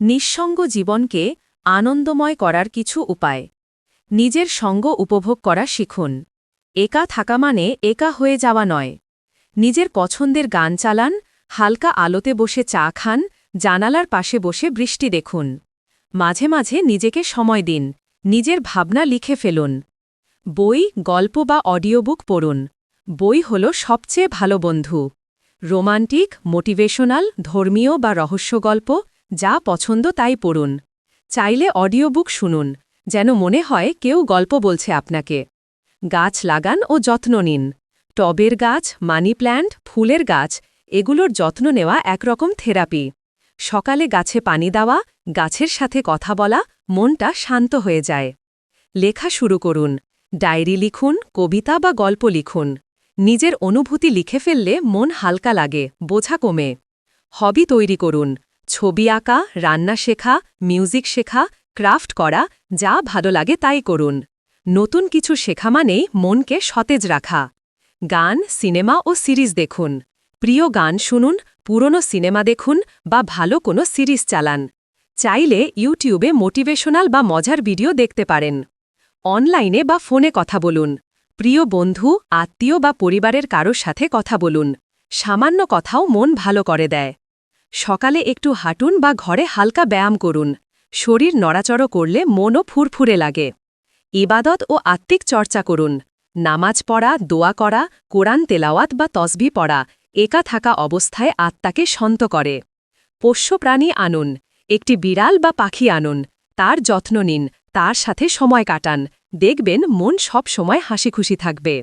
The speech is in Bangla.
নিঃসঙ্গ জীবনকে আনন্দময় করার কিছু উপায়। নিজের সঙ্গ উপভোগ করা শিখুন। একা থাকা মানে একা হয়ে যাওয়া নয়। নিজের পছন্দের গান চালান, হালকা আলোতে বসে চা খান, জানালার পাশে বসে বৃষ্টি দেখুন। মাঝে মাঝে নিজেকে সময় দিন, নিজের ভাবনা লিখে ফেলুন। বই, গল্প বা অডিওবুক পড়ুন। বই হল সবচেয়ে ভালো বন্ধু। রোমান্টিক, মোটিভেশনাল, ধর্মীয় বা রহস্য গল্প যা পছন্দ তাই পড়ুন। চাইলে অডিও বুক শুনুন, যেন মনে হয় কেউ গল্প বলছে আপনাকে। গাছ লাগান ও যত্ন নিন। টবের গাছ, মানি প্ল্যান্ট, ফুলের গাছ, এগুলোর যত্ন নেওয়া একরকম থেরাপি। সকালে গাছে পানি দেওয়া, গাছের সাথে কথা বলা, মনটা শান্ত হয়ে যায়। লেখা শুরু করুন, ডায়েরি লিখুন, কবিতা বা গল্প লিখুন। নিজের অনুভূতি লিখে ফেললে মন হালকা লাগে, বোঝা কমে। হবি তৈরি করুন ছবি আঁকা, রান্না শেখা, মিউজিক শেখা, ক্রাফট করা, যা ভালো লাগে তাই করুন। নতুন কিছু শেখা মানেই মনকে সতেজ রাখা। গান, সিনেমা ও সিরিজ দেখুন। প্রিয় গান শুনুন, পুরনো সিনেমা দেখুন বা ভালো কোনো সিরিজ চালান। চাইলে ইউটিউবে মোটিভেশনাল বা মজার ভিডিও দেখতে পারেন। অনলাইনে বা ফোনে কথা বলুন। প্রিয় বন্ধু, আত্মীয় বা পরিবারের কারোর সাথে কথা বলুন। সামান্য কথাও মন ভালো করে দেয়। সকালে একটু হাঁটুন বা ঘরে হালকা ব্যায়াম করুন। শরীর নড়াচড়ো করলে মনও ফুরফুরে লাগে। ইবাদত ও আত্মিক চর্চা করুন। নামাজ পড়া, দোয়া করা, কোরআন তেলাওয়াত বা তসবি পড়া, একা থাকা অবস্থায় আত্মাকে শান্ত করে। পোষ্য প্রাণী আনুন। একটি বিড়াল বা পাখি আনুন। তার যত্ন নিন। তার সাথে সময় কাটান। দেখবেন মন সব সময় হাসি খুশি থাকবে।